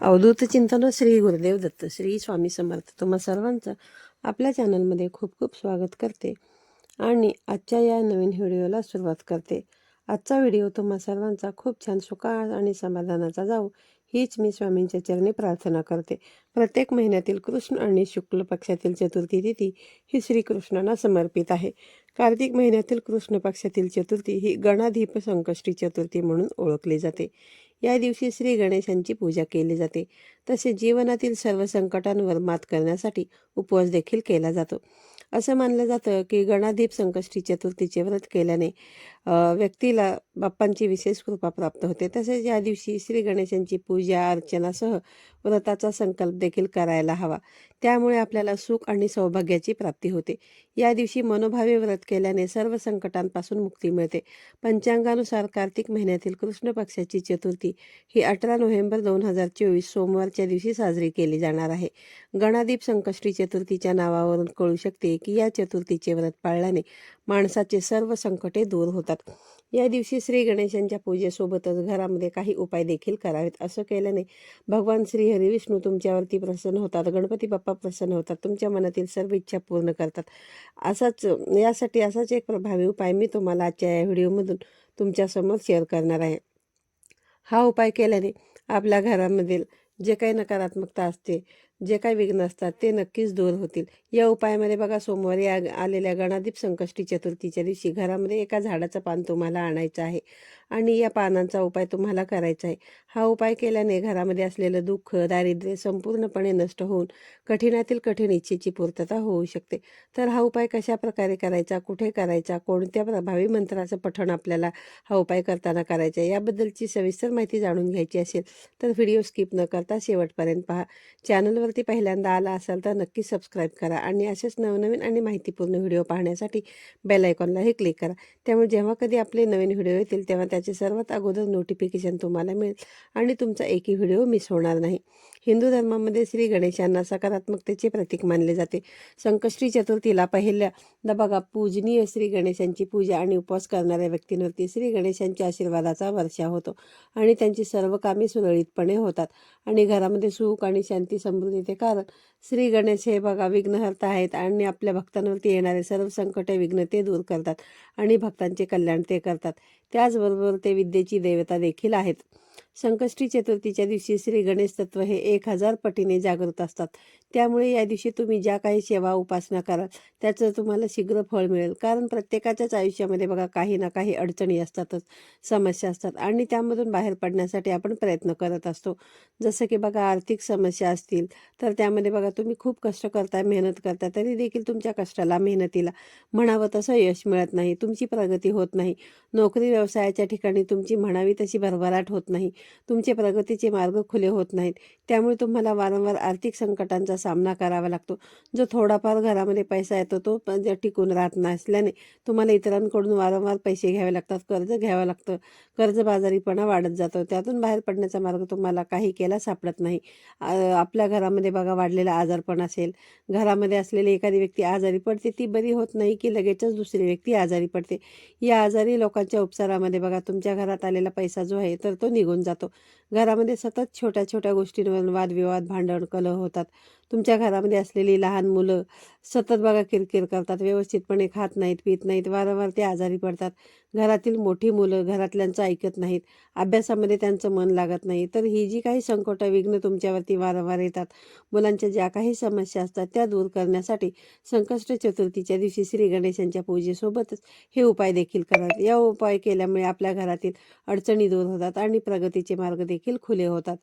अवधूत चिंतन श्री गुरुदेव दत्त श्री स्वामी समर्थ. तुम्हा सर्वांचं आपल्या चॅनलमध्ये खूप खूप स्वागत करते आणि आजच्या या नवीन व्हिडिओला सुरुवात करते. आजचा व्हिडिओ तुम्हा सर्वांचा खूप छान सुखाळ आणि समाधानाचा जाऊ हीच मी स्वामींच्या चरणी प्रार्थना करते. प्रत्येक महिन्यातील कृष्ण आणि शुक्ल पक्षातील चतुर्थी तिथी ही श्रीकृष्णांना समर्पित आहे. कार्तिक महिन्यातील कृष्ण पक्षातील चतुर्थी ही गणाधीप संकष्टी चतुर्थी म्हणून ओळखली जाते. या दिवशी श्री गणेशांची पूजा केली जाते. तसेच जीवनातील सर्व संकटांवर मात करण्यासाठी उपवास देखील केला जातो. असं मानलं जातं की गणाधीप संकष्टी चतुर्थीचे व्रत केल्याने व्यक्तीला बाप्पांची विशेष कृपा प्राप्त होते. तसेच या दिवशी श्री गणेशांची पूजा अर्चनासह व्रताचा संकल्प देखील करायला हवा. त्यामुळे आपल्याला सुख आणि सौभाग्याची प्राप्ती होते. या दिवशी मनोभावे व्रत केल्याने सर्व संकटांपासून मुक्ती मिळते. पंचांगानुसार कार्तिक महिन्यातील कृष्ण पक्षाची चतुर्थी ही अठरा नोव्हेंबर दोन हजार चोवीस सोमवारच्या दिवशी साजरी केली जाणार आहे. गणादीप संकष्टी चतुर्थीच्या नावावरून कळू शकते की या चतुर्थीचे व्रत पाळल्याने माणसाचे सर्व संकटे दूर होतात. या दिवशी श्री गणेशांच्या पूजेसोबतच घरामध्ये काही उपाय देखील करावेत. असं केल्याने भगवान श्री हरिविष्णू तुमच्यावरती प्रसन्न होतात. गणपती बाप्पा प्रसन्न होतात. तुमच्या मनातील सर्व इच्छा पूर्ण करतात. असाच यासाठी असाच एक प्रभावी उपाय मी तुम्हाला आजच्या या व्हिडिओमधून तुमच्यासमोर शेअर करणार आहे. हा उपाय केल्याने आपल्या घरामधील जे काही नकारात्मकता असते जे काही विघ्न असतात ते नक्कीच दूर होतील. या उपायामध्ये बघा सोमवारी आ आलेल्या गणादीप संकष्टी चतुर्थीच्या दिवशी घरामध्ये एका झाडाचं पान तुम्हाला आणायचं आहे आणि या पानांचा उपाय तुम्हाला करायचा आहे. हा उपाय केल्याने घरामध्ये असलेलं दुःख दारिद्र्य संपूर्णपणे नष्ट होऊन कठीणातील कठीण इच्छेची पूर्तता होऊ शकते. तर हा उपाय कशा प्रकारे करायचा कुठे करायचा कोणत्या प्रभावी मंत्राचं पठण आपल्याला हा उपाय करताना करायचा आहे याबद्दलची सविस्तर माहिती जाणून घ्यायची असेल तर व्हिडिओ स्किप न करता शेवटपर्यंत पहा. चॅनलवर चॅनलवरती पहिल्यांदा आला असाल तर नक्की सबस्क्राईब करा आणि असेच नवनवीन आणि माहितीपूर्ण व्हिडिओ पाहण्यासाठी बेल आयकॉनलाही क्लिक करा. त्यामुळे जेव्हा कधी आपले नवीन व्हिडिओ येतील तेव्हा त्याचे सर्वात अगोदर नोटिफिकेशन तुम्हाला मिळेल आणि तुमचा एकही व्हिडिओ मिस होणार नाही. हिंदू धर्मामध्ये श्री गणेशांना सकारात्मकतेचे प्रतीक मानले जाते. संकष्टी चतुर्थीला पहिल्यांदा बघा पूजनीय श्री गणेशांची पूजा आणि उपवास करणाऱ्या व्यक्तींवरती श्री गणेशांच्या आशीर्वादाचा वर्षा होतो आणि त्यांची सर्व कामे सुरळीतपणे होतात. आणि घरामध्ये सुख आणि शांती समृद्धीचे कारण श्री गणेश हे बघा विघ्नहर्ता आहेत आणि आपल्या भक्तांवरती येणारे सर्व संकटे विघ्न ते दूर करतात आणि भक्तांचे कल्याण ते करतात. त्याचबरोबर ते विद्येची देवता देखील आहेत. संकष्टी चतुर्थीच्या दिवशी श्री गणेश तत्व हे एक हजार पटीने जागृत असतात. त्यामुळे या दिवशी तुम्ही ज्या काही सेवा उपासना कराल त्याचं तुम्हाला शीघ्र फळ मिळेल. कारण प्रत्येकाच्याच आयुष्यामध्ये बघा काही ना काही अडचणी असतातच समस्या असतात आणि त्यामधून बाहेर पडण्यासाठी आपण प्रयत्न करत असतो. जसं की बघा आर्थिक समस्या असतील तर त्यामध्ये बघा तुम्ही खूप कष्ट करताय मेहनत करता तरी देखील तुमच्या कष्टाला मेहनतीला म्हणावं तसं यश मिळत नाही तुमची प्रगती होत नाही. नोकरी व्यवसायाच्या ठिकाणी तुमची म्हणावी तशी भरभराट होत नाही. तुमचे प्रगतीचे मार्ग खुले होत नाहीत. त्यामुळे तुम्हाला वारंवार आर्थिक संकटांचा सामना करावा लागतो. जो थोडाफार घरामध्ये पैसा येतो तो पण टिकून राहत नसल्याने तुम्हाला इतरांकडून वारंवार पैसे घ्यावे लागतात कर्ज घ्यावं लागतं. कर्जबाजारीपणा वाढत जातो. त्यातून बाहेर पडण्याचा मार्ग तुम्हाला काही केला सापडत नाही. आपल्या घरामध्ये बघा वाढलेला आजारपण असेल. घरामध्ये असलेली एखादी व्यक्ती आजारी पडते ती बरी होत नाही की लगेचच दुसरी व्यक्ती आजारी पडते. या आजारी लोकांच्या उपचारामध्ये बघा तुमच्या घरात आलेला पैसा जो आहे तर तो निघून जातो. घरामध्ये सतत छोट्या छोट्या गोष्टींवरून वादविवाद भांडण कलह होतात. तुमच्या घरामध्ये असलेली लहान मुलं सतत बघा किरकिर करतात व्यवस्थितपणे खात नाहीत पित नाहीत वारंवार ते आजारी पडतात. घरातील मोठी मुलं घरातल्यांचं ऐकत नाहीत अभ्यासामध्ये त्यांचं मन लागत नाही. तर ही जी काही संकट विघ्न तुमच्यावरती वारंवार येतात मुलांच्या ज्या काही समस्या असतात त्या दूर करण्यासाठी संकष्ट चतुर्थीच्या दिवशी श्री गणेशांच्या पूजेसोबतच हे उपाय देखील करतात. या उपाय केल्यामुळे आपल्या घरातील अडचणी दूर होतात आणि प्रगतीचे मार्ग देखील खुले होतात.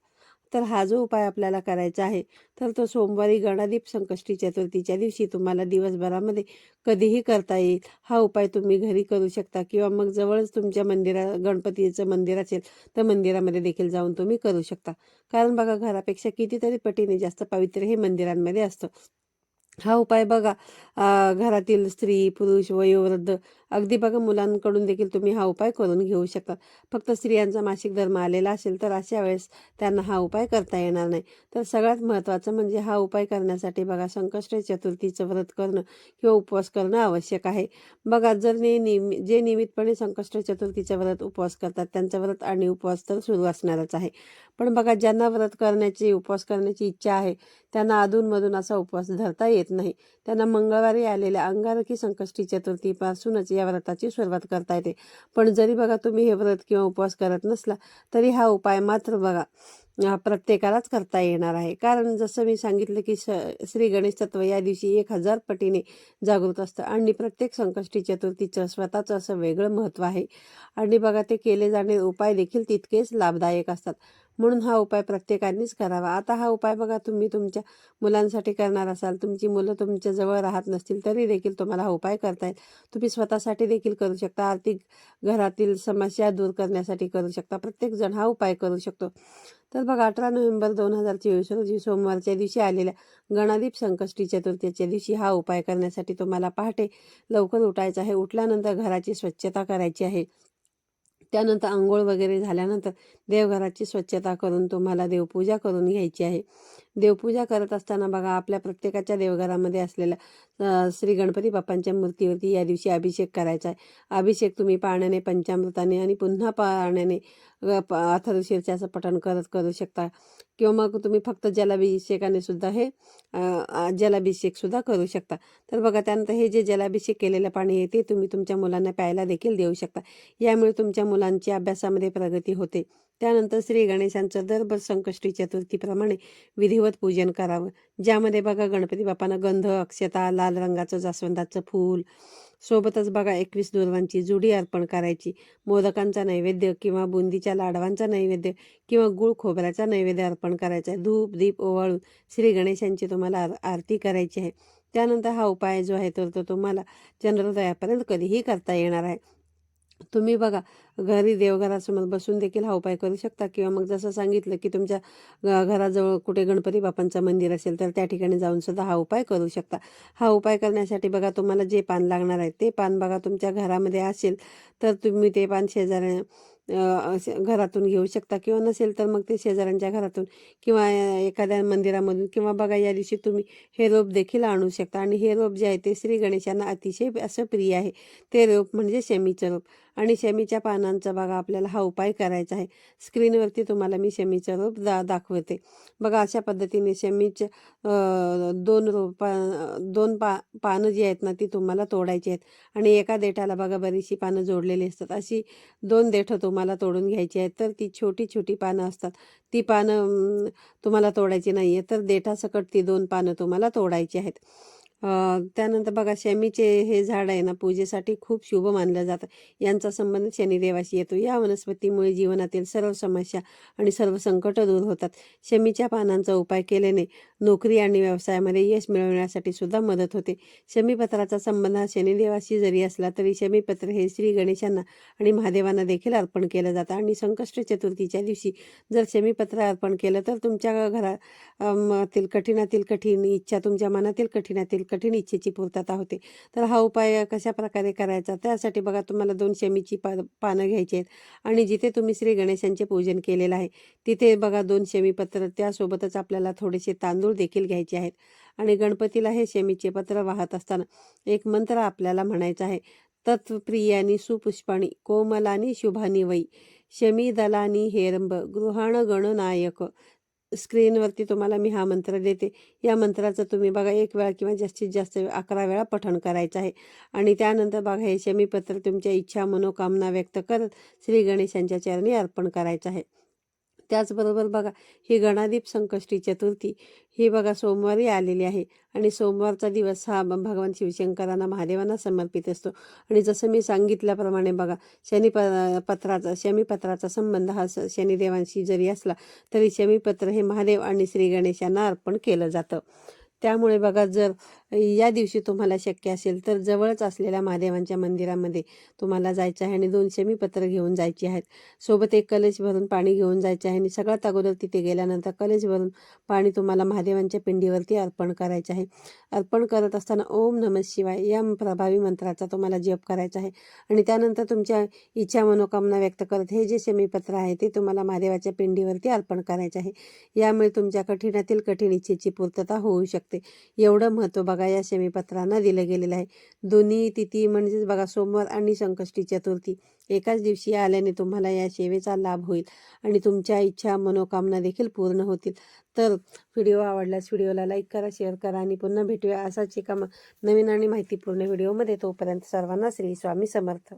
तर हा जो उपाय आपल्याला करायचा आहे तर तो सोमवारी गणादीप संकष्टी चतुर्थीच्या दिवशी तुम्हाला दिवसभरामध्ये कधीही करता येईल. हा उपाय तुम्ही घरी करू शकता किंवा मग जवळच तुमच्या मंदिरा गणपतीचं मंदिर असेल तर मंदिरामध्ये देखील जाऊन तुम्ही करू शकता. कारण बघा घरापेक्षा कितीतरी पटीने जास्त पवित्र हे मंदिरांमध्ये असतं. हा उपाय बघा घरातील स्त्री पुरुष वयोवृद्ध अगदी बघा मुलांकडून देखील तुम्ही हा उपाय करून घेऊ शकता फक्त स्त्रियांचा मासिक धर्म आलेला असेल तर अशा वेळेस त्यांना हा उपाय करता येणार नाही. तर सगळ्यात महत्त्वाचं म्हणजे हा उपाय करण्यासाठी बघा संकष्ट चतुर्थीचं व्रत करणं किंवा उपवास करणं आवश्यक आहे. बघा जर ने नियमी जे नियमितपणे संकष्ट चतुर्थीचं व्रत उपवास करतात त्यांचं व्रत आणि उपवास तर सुरू असणारच आहे. पण बघा ज्यांना व्रत करण्याची उपवास करण्याची इच्छा आहे त्यांना अधूनमधून असा उपवास धरता येत नाही. त्यांना मंगळवारी आलेल्या अंगारकी संकष्टी चतुर्थीपासूनच या व्रताची सुरुवात करता येते. पण जरी बघा तुम्ही हे व्रत किंवा उपवास करत नसला तरी हा उपाय मात्र बघा प्रत्येकालाच करता येणार आहे. कारण जसं मी सांगितलं की स श्री गणेश तत्व या दिवशी एक हजार पटीने जागृत असतं आणि प्रत्येक संकष्टी चतुर्थीचं स्वतःचं असं वेगळं महत्त्व आहे. आणि बघा ते केले जाणारे उपाय देखील तितकेच लाभदायक असतात. म्हणून हा उपाय प्रत्येकानेच करावा. आता हा उपाय बघा तुम्ही तुमच्या मुलांसाठी करणार असाल तुमची मुलं तुमच्याजवळ राहत नसतील तरी देखील तुम्हाला हा उपाय करता येईल. तुम्ही स्वतःसाठी देखील करू शकता आर्थिक घरातील समस्या दूर करण्यासाठी करू शकता प्रत्येकजण हा उपाय करू शकतो. तर बघा अठरा नोव्हेंबर दोन हजार चोवीस रोजी सोमवारच्या दिवशी आलेल्या गणादीप संकष्टी चतुर्थीच्या दिवशी हा उपाय करण्यासाठी तुम्हाला पहाटे लवकर उठायचं आहे. उठल्यानंतर घराची स्वच्छता करायची आहे. त्यानंतर आंघोळ वगैरे झाल्यानंतर देवघराची स्वच्छता करून तुम्हाला देवपूजा करून घ्यायची आहे. देवपूजा करत असताना बघा आपल्या प्रत्येकाच्या देवघरामध्ये असलेल्या श्री गणपती बाप्पांच्या मूर्तीवरती या दिवशी अभिषेक करायचा आहे. अभिषेक तुम्ही पाण्याने पंचामृताने आणि पुन्हा पाण्याने अथर्वशीरचे असं पठण करत करू शकता. किंवा मग तुम्ही फक्त जलाभिषेकाने सुद्धा हे जलाभिषेकसुद्धा जलाभिषेक सुद्धा करू शकता. तर बघा त्यानंतर हे जे जलाभिषेक केलेलं पाणी आहे ते तुम्ही तुमच्या मुलांना प्यायला देखील देऊ शकता. यामुळे तुमच्या मुलांची अभ्यासामध्ये प्रगती होते. त्यानंतर श्री गणेशांचं दरबर संकष्टी चतुर्थीप्रमाणे विधिवत पूजन करावं. ज्यामध्ये बघा गणपती बाप्पांना गंध अक्षता लाल रंगाचं जास्वंदाचं फूल सोबतच बघा एकवीस दुर्वांची जुडी अर्पण करायची. मोदकांचा नैवेद्य किंवा बुंदीच्या लाडवांचा नैवेद्य किंवा गुळ खोबऱ्याचा नैवेद्य अर्पण करायचा. आहे धूप दीप ओवाळून श्री गणेशांची तुम्हाला आर आरती करायची आहे. त्यानंतर हा उपाय जो आहे तर तो तुम्हाला चंद्रोदयापर्यंत कधीही करता येणार आहे. तुम्ही बघा घरी देवघरासमोर बसून देखील हा उपाय करू शकता किंवा मग जसं सांगितलं की तुमच्या घराजवळ कुठे गणपती बाप्पांचं मंदिर असेल तर त्या ठिकाणी जाऊन सुद्धा हा उपाय करू शकता. हा उपाय करण्यासाठी बघा तुम्हाला जे पान लागणार आहे ते पान बघा तुमच्या घरामध्ये असेल तर तुम्ही ते पान शेजाऱ्या घरातून घेऊ शकता किंवा नसेल तर मग ते शेजाऱ्यांच्या घरातून किंवा एखाद्या मंदिरामधून किंवा बघा या दिवशी तुम्ही हे रोप देखील आणू शकता. आणि हे रोप जे आहे ते श्री गणेशांना अतिशय असं प्रिय आहे. ते रोप म्हणजे शमीचं रोप. आणि शमीच्या पानांचा बघा आपल्याला हा उपाय करायचा आहे. स्क्रीनवरती तुम्हाला मी शमीचं रोप दा दाखवते. बघा अशा पद्धतीने शमीचे दोन रोपा दोन पा पानं जी आहेत ना ती तुम्हाला तोडायची आहेत. आणि एका देठाला बघा बरीचशी पानं जोडलेली असतात. अशी दोन देठं तुम्हाला तोडून घ्यायची आहेत. तर ती छोटी छोटी पानं असतात. ती पानं तुम्हाला तोडायची नाही आहे तर देठासकट ती दोन पानं तुम्हाला तोडायची आहेत. त्यानंतर बघा शमीचे हे झाड आहे ना पूजेसाठी खूप शुभ मानलं जातं. यांचा संबंध शनिदेवाशी येतो. या वनस्पतीमुळे जीवनातील सर्व समस्या आणि सर्व संकट दूर होतात. शमीच्या पानांचा उपाय केल्याने नोकरी आणि व्यवसायामध्ये यश मिळवण्यासाठी सुद्धा मदत होते. शमीपत्राचा संबंध हा शनिदेवाशी जरी असला तरी शमीपत्र हे श्री गणेशांना आणि महादेवांना देखील अर्पण केलं जातं. आणि संकष्ट चतुर्थीच्या दिवशी जर शमीपत्र अर्पण केलं तर तुमच्या घरातील कठीणातील कठीण इच्छा तुमच्या मनातील कठीणातील कठीण इच्छेची पूर्तता होते. तर हा उपाय कशा प्रकारे करायचा? त्यासाठी बघा तुम्हाला दोन शमीची पा पानं घ्यायची आहेत आणि जिथे तुम्ही श्री गणेशांचे पूजन केलेलं आहे तिथे बघा दोन शमी पत्र त्यासोबतच आपल्याला थोडेसे तांदूळ देखील घ्यायचे आहेत. आणि गणपतीला हे शमीचे पत्र वाहत असताना एक मंत्र आपल्याला म्हणायचा आहे. तत्प्रियानी सुपुष्पाणी कोमलानी शुभानी वै शमी दलानी हेरंब गृहाण गणनायक स्क्रीनवरती तुम्हाला मी हा मंत्र देते. या मंत्राचं तुम्ही बघा एक वेळा किंवा जास्तीत जास्त अकरा वेळा पठण करायचं आहे. आणि त्यानंतर बघा हे शमीपत्र तुमच्या इच्छा मनोकामना व्यक्त करत श्री गणेशांच्या चरणी अर्पण करायचं आहे. त्याचबरोबर बघा ही गणादीप संकष्टी चतुर्थी ही बघा सोमवारी आलेली आहे. आणि सोमवारचा दिवस हा भगवान शिवशंकरांना महादेवांना समर्पित असतो. आणि जसं मी सांगितल्याप्रमाणे बघा शनी प पत्राचा शमीपत्राचा संबंध हा स- शनिदेवांशी जरी असला तरी शमीपत्र हे महादेव आणि श्री गणेशांना अर्पण केलं जातं. त्यामुळे बघा जर या दिवशी तुम्हाला शक्य असेल तर जवळच असलेल्या महादेवांच्या मंदिरामध्ये तुम्हाला जायचं आहे आणि दोन शेमीपत्र घेऊन जायची आहेत. सोबत एक कलश भरून पाणी घेऊन जायचे आहे आणि सगळ्यात अगोदर तिथे गेल्यानंतर कलश भरून पाणी तुम्हाला महादेवांच्या पिंडीवरती अर्पण करायचे आहे. अर्पण करत असताना ओम नम शिवाय या प्रभावी मंत्राचा तुम्हाला जप करायचा आहे. आणि त्यानंतर तुमच्या इच्छा मनोकामना व्यक्त करत हे जे शमीपत्र आहे ते तुम्हाला महादेवाच्या पिंडीवरती अर्पण करायचे आहे. यामुळे तुमच्या कठीणातील कठीण इच्छेची पूर्तता होऊ शकते. एवढं महत्त्व बघा या शमीपत्रांना दिलं गेलेलं आहे. दोन्ही तिथी म्हणजेच बघा सोमवार आणि संकष्टी चतुर्थी. एकाच दिवशी आल्याने तुम्हाला या सेवेचा लाभ होईल आणि तुमच्या इच्छा मनोकामना देखील पूर्ण होतील. तर व्हिडिओ आवडल्यास व्हिडिओला लाईक करा शेअर करा आणि पुन्हा भेटूया असाच एका नवीन आणि माहितीपूर्ण व्हिडिओमध्ये. तोपर्यंत सर्वांना श्री स्वामी समर्थ.